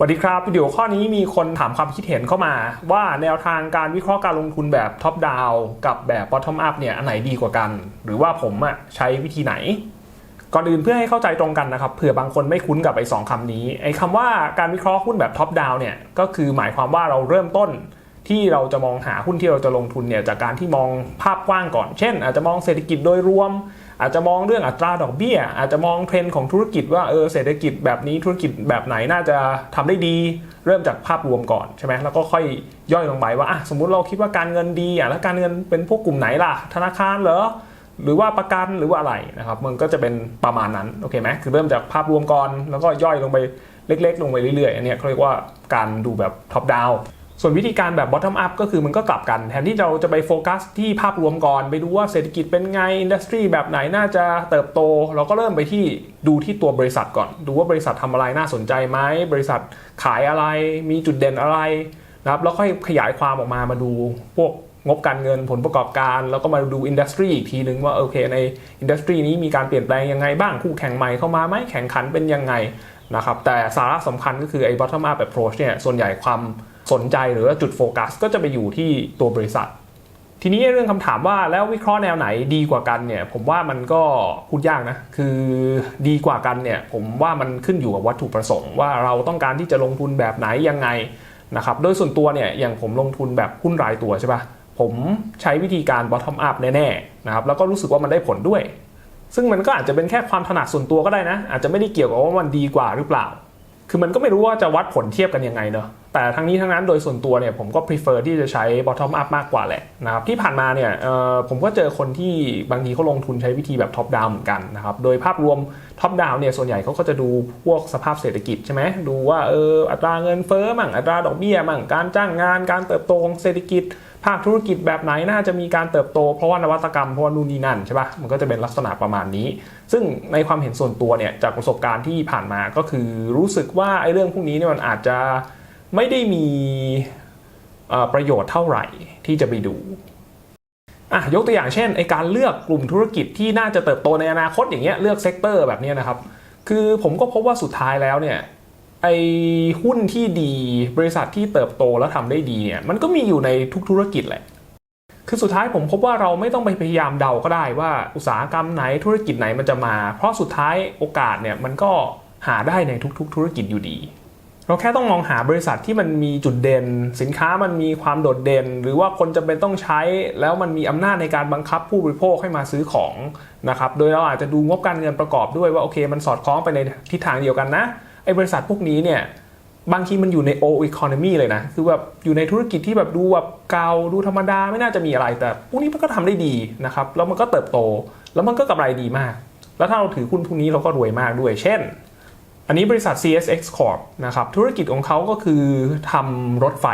สวัสดีครับวิดีโอข้อนี้มีคนถามความคิดเห็นเข้ามา ว่าแนวทางการวิเคราะห์การลงทุนแบบท็อปดาวกับแบบบอททอมอัพเนี่ยอันไหนดีกว่ากัน หรือว่าผมอะใช้วิธีไหน ก่อนอื่นเพื่อให้เข้าใจตรงกันนะครับเผื่อบางคนไม่คุ้นกับไอ้สองคำนี้ไอ้คำว่าการวิเคราะห์หุ้นแบบท็อปดาวเนี่ยก็คือหมายความว่าเราเริ่มต้น ที่เราจะมองหาหุ้นที่เราจะลงทุนเนี่ยจากการที่มองภาพกว้างก่อน เช่น อาจจะมองเศรษฐกิจโดยรวม อาจจะมองเรื่องอัตราดอกเบี้ย อาจจะมองเทรนด์ของธุรกิจว่าเออเศรษฐกิจแบบนี้ธุรกิจแบบไหนน่าจะทำได้ดี เริ่มจากภาพรวมก่อนใช่ไหมแล้วก็ค่อยย่อยลงไปว่าอะสมมุติเราคิดว่าการเงินดีอะแล้วการเงินเป็นพวกกลุ่มไหนล่ะ ธนาคารเหรอหรือว่าประกันหรือว่าอะไรนะครับมันก็จะเป็นประมาณนั้นโอเคไหมคือเริ่มจากภาพรวมก่อนแล้วก็ย่อยลงไปเล็ก ๆ ลงไปเรื่อยๆอันนี้เขาเรียกว่าการดูแบบท็อปดาว ส่วนวิธีการแบบ bottom up ก็คือมันก็กลับกัน แทนที่เราจะไปโฟกัสที่ภาพรวมก่อน ไปดูว่าเศรษฐกิจเป็นไง อินดัสทรีแบบไหนน่าจะเติบโต เราก็เริ่มไปที่ดูที่ตัวบริษัทก่อน ดูว่าบริษัททำอะไรน่าสนใจไหม บริษัทขายอะไร มีจุดเด่นอะไรนะครับ แล้วค่อยขยายความออกมามาดูพวกงบการเงินผลประกอบการ แล้วก็มาดูอินดัสทรีอีกทีนึงว่าโอเคในอินดัสทรีนี้มีการเปลี่ยนแปลงยังไงบ้างคู่แข่งใหม่เข้ามาไหมแข่งขันเป็นยังไงนะครับแต่สาระสำคัญก็คือไอ้ bottom up approach เนี่ยส่วนใหญ่ความ สนใจหรือว่าจุดโฟกัสก็จะไปอยู่ที่ตัวบริษัท ทีนี้เรื่องคำถามว่าแล้ววิเคราะห์แนวไหนดีกว่ากันเนี่ย ผมว่ามันก็พูดยากนะ คือดีกว่ากันเนี่ย ผมว่ามันขึ้นอยู่กับวัตถุประสงค์ว่าเราต้องการที่จะลงทุนแบบไหนยังไงนะครับโดยส่วนตัวเนี่ยอย่างผมลงทุนแบบหุ้นรายตัวใช่ปะผมใช้วิธีการ bottom up แน่ๆนะครับแล้วก็รู้สึกว่ามันได้ผลด้วย ซึ่งมันก็อาจจะเป็นแค่ความถนัดส่วนตัวก็ได้นะ อาจจะไม่ได้เกี่ยวกับว่ามันดีกว่าหรือเปล่า คือมันก็ไม่รู้ว่าจะวัดผลเทียบกันยังไงเนอะ แต่ทั้งนี้ทั้งนั้นโดยส่วนตัวเนี่ยผมก็ prefer ที่จะใช้ bottom up มากกว่าแหละนะครับที่ผ่านมาเนี่ยผมก็เจอคนที่บางทีเขาลงทุนใช้วิธีแบบ top down เหมือนกันนะครับโดยภาพรวม top down เนี่ยส่วนใหญ่เขาก็จะดูพวกสภาพเศรษฐกิจใช่ไหมดูว่าเอออัตราเงินเฟ้อมั่งอัตราดอกเบี้ยมั่งการจ้างงาน การเติบโตของเศรษฐกิจ ภาคธุรกิจแบบไหนน่าจะมีการเติบโตเพราะว่านวัตกรรมเพราะว่านู่นนี่นั่นใช่ปะมันก็จะเป็นลักษณะประมาณนี้ ซึ่งในความเห็นส่วนตัวเนี่ยจากประสบการณ์ที่ผ่านมาก็คือรู้สึกว่าไอ้เรื่องพวกนี้เนี่ยมันอาจจะ ไม่ได้มีประโยชน์เท่าไหร่ที่จะไปดูอะยกตัวอย่างเช่นไอการเลือกกลุ่มธุรกิจที่น่าจะเติบโตในอนาคตอย่างเงี้ยเลือกเซกเตอร์แบบเนี้ยนะครับ คือผมก็พบว่าสุดท้ายแล้วเนี่ยไอหุ้นที่ดีบริษัทที่เติบโตแล้วทำได้ดีเนี่ยมันก็มีอยู่ในทุกธุรกิจแหละ คือสุดท้ายผมพบว่าเราไม่ต้องไปพยายามเดาก็ได้ว่าอุตสาหกรรมไหนธุรกิจไหนมันจะมา เพราะสุดท้ายโอกาสเนี่ยมันก็หาได้ในทุก ๆ ธุรกิจอยู่ดี เราแค่ต้องมองหาบริษัทที่มันมีจุดเด่น สินค้ามันมีความโดดเด่น หรือว่าคนจำเป็นต้องใช้ แล้วมันมีอำนาจในการบังคับผู้บริโภคให้มาซื้อของนะครับโดยเราอาจจะดูงบการเงินประกอบด้วยว่าโอเคมันสอดคล้องไปในทิศทางเดียวกันนะไอ้บริษัทพวกนี้เนี่ยบางทีมันอยู่ใน o economy เลยนะ คือแบบอยู่ในธุรกิจที่แบบดูแบบเก่าดูธรรมดาไม่น่าจะมีอะไรแต่พวกนี้มันก็ทำได้ดีนะครับแล้วมันก็เติบโต แล้วมันก็กำไรดีมาก แล้วถ้าเราถือหุ้นพวกนี้เราก็รวยมากด้วย เช่น อันนี้บริษัท CSX Corp นะครับธุรกิจของเขาก็คือทำรถไฟ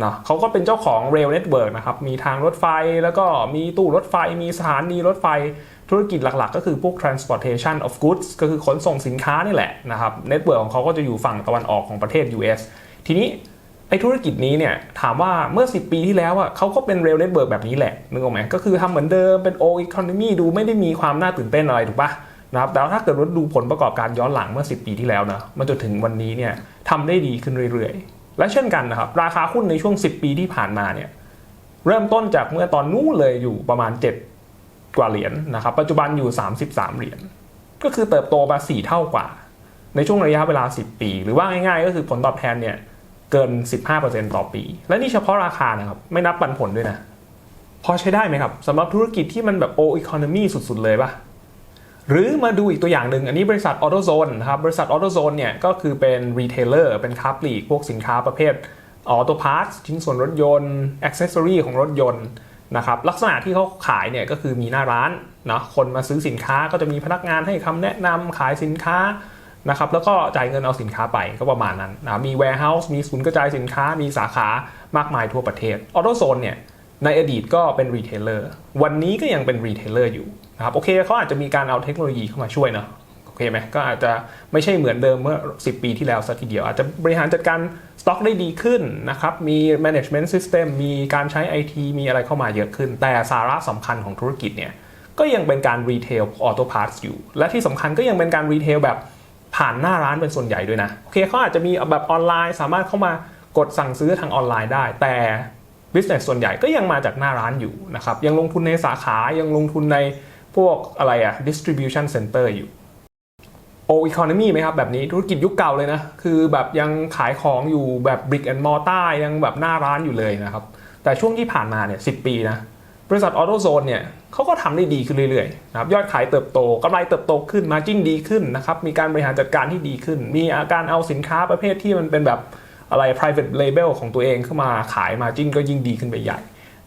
เนะเขาก็เป็นเจ้าของ Rail Network นะครับมีทางรถไฟแล้วก็มีตู้รถไฟ มีสถานีรถไฟ ธุรกิจหลักๆ ก็คือพวก transportation of goods ก็คือขนส่งสินค้านี่แหละนะครับเน็ตเวิร์กของเขาก็จะอยู่ฝั่งตะวันออกของประเทศ US ทีนี้ไอ้ธุรกิจนี้เนี่ยถามว่าเมื่อ 10 ปีที่แล้วอะเขาก็เป็น rail network แบบนี้แหละนึกออกไหมก็คือทำเหมือนเดิมเป็น old economy ดูไม่ได้มีความน่าตื่นเต้นอะไรถูกปะ นะครับแต่ถ้าเกิดว่าดูผลประกอบการย้อนหลังเมื่อ 10 ปีที่แล้วนะมาจนถึงวันนี้เนี่ยทำได้ดีขึ้นเรื่อยๆ และเช่นกันนะครับราคาหุ้นในช่วง 10 ปีที่ผ่านมาเนี่ยเริ่มต้นจากเมื่อตอนนู้นเลยอยู่ประมาณ 7 กว่าเหรียญนะครับปัจจุบันอยู่ 33 เหรียญก็คือเติบโตมา 4 เท่ากว่า ในช่วงระยะเวลา 10 ปี หรือว่าง่ายๆ ก็คือผลตอบแทนเนี่ยเกิน 15%ต่อปี และนี่เฉพาะราคานะครับไม่นับปันผลด้วยนะพอใช้ได้ไหมครับสำหรับธุรกิจที่มันแบบ o economy สุดๆเลยปะ หรือมาดูอีกตัวอย่างหนึ่งอันนี้บริษัท AutoZone นะครับบริษัท AutoZone เนี่ยก็คือเป็นรีเทลเลอร์เป็นค้าปลีกพวกสินค้าประเภทออโตพาร์ทชิ้นส่วนรถยนต์อ็อกเซสซอรีของรถยนต์นะครับลักษณะที่เขาขายเนี่ยก็คือมีหน้าร้านนะคนมาซื้อสินค้าก็จะมีพนักงานให้คำแนะนำขายสินค้านะครับแล้วก็จ่ายเงินเอาสินค้าไปก็ประมาณนั้นนะมี warehouse มีศูนย์กระจายสินค้ามีสาขามากมายทั่วประเทศ AutoZone เนี่ยในอดีตก็เป็นรีเทลเลอร์วันนี้ก็ยังเป็นรีเทลเลอร์อยู่ นะครับโอเคเขาอาจจะมีการเอาเทคโนโลยีเข้ามาช่วยเนาะโอเคไหมก็อาจจะไม่ใช่เหมือนเดิมเมื่อ 10 ปีที่แล้วสักทีเดียว อาจจะบริหารจัดการสต็อกได้ดีขึ้นนะครับมี management system มีการใช้ IT มีอะไรเข้ามาเยอะขึ้น แต่สาระสำคัญของธุรกิจเนี่ยก็ยังเป็นการรีเทลออโต้พาร์ทอยู่ และที่สำคัญก็ยังเป็นการรีเทลแบบผ่านหน้าร้านเป็นส่วนใหญ่ด้วยนะโอเคเขาอาจจะมีแบบออนไลน์สามารถเข้ามากดสั่งซื้อทางออนไลน์ได้ แต่ business ส่วนใหญ่ก็ยังมาจากหน้าร้านอยู่นะครับยังลงทุนในสาขายังลงทุนใน พวกอะไรอะ distribution center อยู่โอ economy ไหมครับ แบบนี้ธุรกิจยุคเก่าเลยนะ คือแบบยังขายของอยู่แบบ brick and mortar ยังแบบหน้าร้านอยู่เลยนะครับ แต่ช่วงที่ผ่านมาเนี่ยสิปีนะ บริษัทออโตโซนเนี่ยเขาก็ทำได้ดีขึ้นเรื่อยๆนะครับยอดขายเติบโตกำไรเติบโตขึ้นมาจิ้งดีขึ้นนะครับ มีการบริหารจัดการที่ดีขึ้น มีอาการเอาสินค้าประเภทที่มันเป็นแบบอะไร private label ของตัวเองเข้ามาขายมาจิ้งก็ยิ่งดีขึ้นไปใหญ่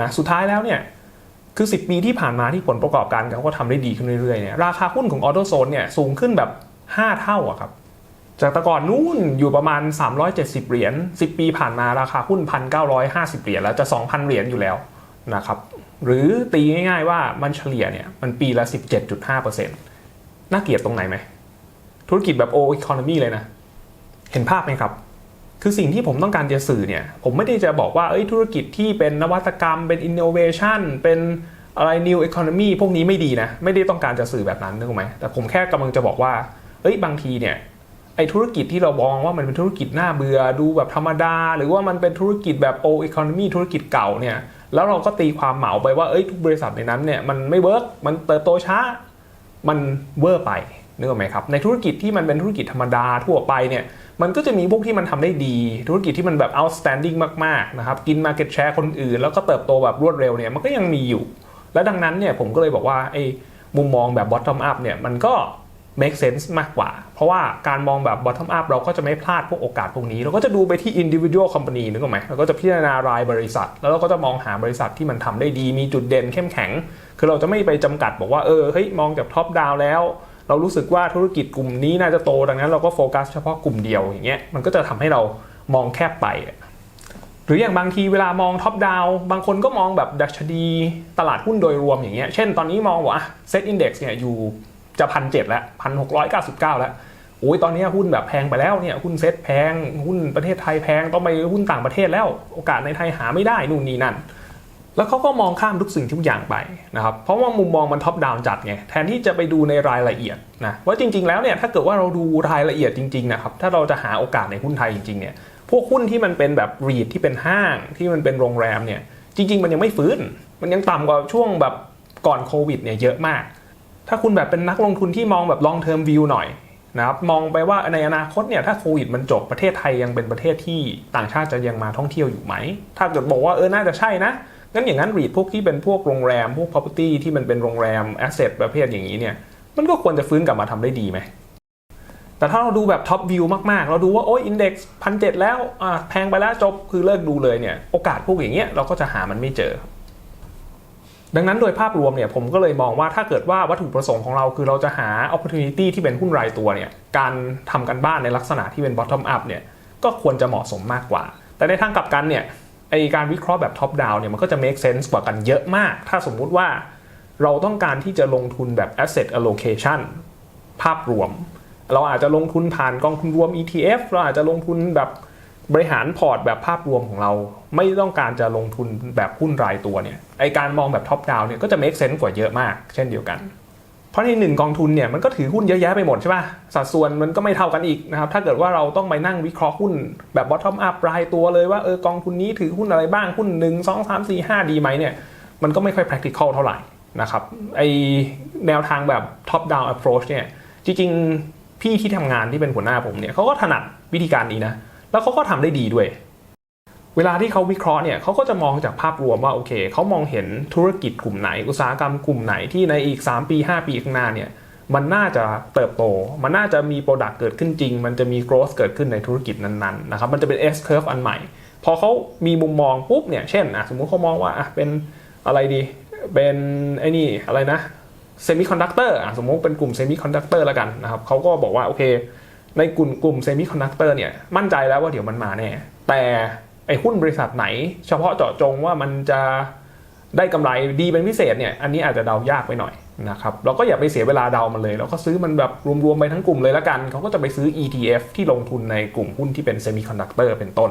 นะสุดท้ายแล้วเนี่ย คือ 10 ปีที่ผ่านมาที่ผลประกอบการเขาก็ทำได้ดีขึ้นเรื่อยๆเนี่ยราคาหุ้นของออโตโซนเนี่ยสูงขึ้นแบบ 5 เท่าอะครับจากแต่ก่อนนู้นอยู่ประมาณ 370 เหรียญ10 ปีผ่านมาราคาหุ้น 1,950 เหรียญแล้วจะ 2,000 เหรียญอยู่แล้วนะครับหรือตีง่ายๆว่ามันเฉลี่ยเนี่ยมันปีละ 17.5%น่าเกลียดตรงไหนไหมธุรกิจแบบโอ economy เลยนะ เห็นภาพไหมครับ คือสิ่งที่ผมต้องการจะสื่อเนี่ย ผมไม่ได้จะบอกว่าเอ้ยธุรกิจที่เป็นนวัตกรรม เป็น innovation เป็นอะไร new economy พวกนี้ไม่ดีนะ ไม่ได้ต้องการจะสื่อแบบนั้นนึกไหมแต่ผมแค่กำลังจะบอกว่าเอ้ยบางทีเนี่ยไอธุรกิจที่เรามองว่ามันเป็นธุรกิจน่าเบื่อดูแบบธรรมดา หรือว่ามันเป็นธุรกิจแบบ old economy ธุรกิจเก่าเนี่ยแล้วเราก็ตีความเหมาไปว่าเอ้ยทุกบริษัทในนั้นเนี่ยมันไม่เวิร์กมันเติบโตช้ามันเวอร์ไป นึกออกไหมครับในธุรกิจที่มันเป็นธุรกิจธรรมดาทั่วไปเนี่ยมันก็จะมีพวกที่มันทำได้ดี ธุรกิจที่มันแบบ outstanding มากๆนะครับกิน market share คนอื่น แล้วก็เติบโตแบบรวดเร็วเนี่ยมันก็ยังมีอยู่ และดังนั้นเนี่ยผมก็เลยบอกว่าไอ้มุมมองแบบ bottom up เนี่ยมันก็ make sense มากกว่า เพราะว่าการมองแบบ bottom up เราก็จะไม่พลาดพวกโอกาสพวกนี้ เราก็จะดูไปที่ individual company นึกออกไหมเราก็จะพิจารณารายบริษัท แล้วเราก็จะมองหาบริษัทที่มันทำได้ดี มีจุดเด่นเข้มแข็ง คือเราจะไม่ไปจำกัดบอกว่าเออเฮ้ยมองจากท็อปดาวแล้ว เรารู้สึกว่าธุรกิจกลุ่มนี้น่าจะโตดังนั้น เราก็โฟกัสเฉพาะกลุ่มเดียวอย่างเงี้ยมันก็จะทำให้เรามองแคบไป หรืออย่างบางทีเวลามองท็อปดาวบางคนก็มองแบบดัชนีตลาดหุ้นโดยรวมอย่างเงี้ยเช่นตอนนี้มองว่าเซ็ตอินดี x เนี่ยอยู่จะพันเจ็ดแล้วพันหกร้อยเก้าสิบเก้าแล้วโอ้ยตอนนี้หุ้นแบบแพงไปแล้วเนี่ยหุ้นเซ็ตแพงหุ้นประเทศไทยแพงต้องไปหุ้นต่างประเทศแล้ว โอกาสในไทยหาไม่ได้นู่นนี่นั่น แล้วเขาก็มองข้ามทุกสิ่งทุกอย่างไปนะครับ เพราะว่ามุมมองมันท็อปดาวน์จัดไง แทนที่จะไปดูในรายละเอียดนะว่าจริง ๆ แล้วเนี่ยถ้าเกิดว่าเราดูรายละเอียดจริง ๆ นะครับ ถ้าเราจะหาโอกาสในหุ้นไทยจริง ๆ เนี่ย พวกหุ้นที่มันเป็นแบบรีดที่เป็นห้างที่มันเป็นโรงแรมเนี่ย จริง ๆ มันยังไม่ฟื้น มันยังต่ำกว่าช่วงแบบก่อนโควิดเนี่ยเยอะมาก ถ้าคุณแบบเป็นนักลงทุนที่มองแบบ long term view หน่อยนะครับมองไปว่าในอนาคตเนี่ยถ้าโควิดมันจบประเทศไทยยังเป็นประเทศที่ต่างชาติจะยังมาท่องเที่ยวอยู่ไหม ถ้าเกิดบอกว่าเออน่าจะใช่นะ งั้นอย่างนั้นรีดพวกที่เป็นพวกโรงแรมพวก property ที่มันเป็นโรงแรม asset ประเภทอย่างนี้เนี่ยมันก็ควรจะฟื้นกลับมาทำได้ดีไหม แต่ถ้าเราดูแบบท็อปวิวมาก ๆ เราดูว่า โอ้ยอินเด็กซ์พันเแล้วอ่าแพงไปแล้วจบคือเลิกดูเลยเนี่ยโอกาสพวกอย่างเงี้ยเราก็จะหามันไม่เจอ ดังนั้นโดยภาพรวมเนี่ยผมก็เลยมองว่าถ้าเกิดว่าวัตถุประสงค์ของเราคือเราจะหา opportunity ที่เป็นหุ้นรายตัวเนี่ยการทำกันบ้านในลักษณะที่เป็น bottom up เนี่ยก็ควรจะเหมาะสมมากกว่า แต่ในทางกลับกันเนี่ย ไอการวิเคราะห์แบบ top down เนี่ยมันก็จะ make sense กว่ากันเยอะมาก ถ้าสมมุติว่าเราต้องการที่จะลงทุนแบบ asset allocation ภาพรวม เราอาจจะลงทุนผ่านกองทุนรวม ETF เราอาจจะลงทุนแบบบริหารพอร์ตแบบภาพรวมของเรา ไม่ต้องการจะลงทุนแบบหุ้นรายตัวเนี่ยไอการมองแบบท็อปดาวเนี่ยก็จะ make sense กว่าเยอะมาก เช่นเดียวกัน เพราะในหนึ่งกองทุนเนี่ยมันก็ถือหุ้นเยอะแยะไปหมดใช่ป่ะสัดส่วนมันก็ไม่เท่ากันอีกนะครับ ถ้าเกิดว่าเราต้องไปนั่งวิเคราะห์หุ้นแบบ bottom up รายตัวเลยว่าเออกองทุนนี้ถือหุ้นอะไรบ้างหุ้น1 2 3 4 5ดีไหมเนี่ยมันก็ไม่ค่อย practical เท่าไหร่นะครับไอแนวทางแบบ top down approach เนี่ยจริงๆ พี่ที่ทำงานที่เป็นหัวหน้าผมเนี่ยเขาก็ถนัดวิธีการนี้นะ แล้วเขาก็ทำได้ดีด้วย เวลาที่เขาวิเคราะห์เนี่ยเขาก็จะมองจากภาพรวมว่าโอเคเขามองเห็นธุรกิจกลุ่มไหน อุตสาหกรรมกลุ่มไหนที่ในอีก 3 ปี 5 ปีข้างหน้าเนี่ยมันน่าจะเติบโต มันน่าจะมีโปรดักต์เกิดขึ้นจริง มันจะมี growth เกิดขึ้นในธุรกิจนั้นๆนะครับ มันจะเป็น S curve อันใหม่ พอเขามีมุมมองปุ๊บเนี่ย เช่นอะสมมุติเขามองว่าอะเป็นอะไรดี เป็นไอ้นี่อะไรนะเซมิคอนดักเตอร์อะสมมติเป็นกลุ่มเซมิคอนดักเตอร์แล้วกันนะครับเขาก็บอกว่าโอเค ในกลุ่มกลุ่มเซมิคอนดักเตอร์เนี่ยมั่นใจแล้วว่าเดี๋ยวมันมาแน่ แต่ อ้หุ้นบริษัทไหน เฉพาะเจาะจงว่ามันจะได้กำไรดีเป็นพิเศษเนี่ยอันนี้อาจจะเดายากไปหน่อยนะครับเราก็อย่าไปเสียเวลาเดามันเลย เราก็ซื้อมันแบบรวมๆไปทั้งกลุ่มเลยละกัน เขาก็จะไปซื้อ ETF ที่ลงทุนในกลุ่มหุ้นที่เป็นเซมิคอนดักเตอร์เป็นต้น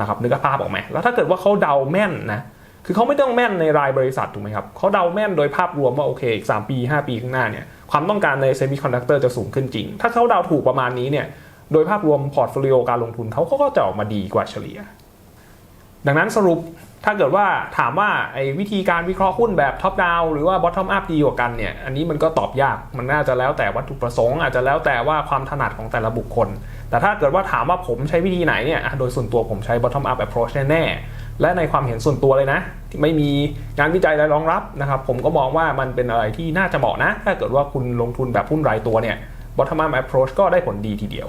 นะครับนึกภาพออกไหมแล้วถ้าเกิดว่าเขาเดาแม่นนะคือเขาไม่ต้องแม่นในรายบริษัทถูกไหมครับเขาเดาแม่นโดยภาพรวมว่าโอเคอีก3ปี 5 ปีข้างหน้าเนี่ยความต้องการในเซมิคอนดักเตอร์จะสูงขึ้นจริง ถ้าเขาเดาถูกประมาณนี้เนี่ยโดยภาพรวมพอร์ตโฟลิโอการลงทุนเขาก็จะออกมาดีกว่าเฉลี่ย ดังนั้นสรุปถ้าเกิดว่าถามว่าไอ้วิธีการวิเคราะห์หุ้นแบบท็อปดาวหรือว่าบอททอมอัพดีกว่ากันเนี่ยอันนี้มันก็ตอบยากมันน่าจะแล้วแต่วัตถุประสงค์ อาจจะแล้วแต่ว่าความถนัดของแต่ละบุคคล แต่ถ้าเกิดว่าถามว่าผมใช้วิธีไหนเนี่ยโดยส่วนตัวผมใช้ bottom up approach แน่ๆและในความเห็นส่วนตัวเลยนะ ที่ไม่มีงานวิจัยอะไรรองรับนะครับผมก็มองว่ามันเป็นอะไรที่น่าจะเหมาะนะ ถ้าเกิดว่าคุณลงทุนแบบหุ้นรายตัวเนี่ย bottom up approach ก็ได้ผลดีทีเดียว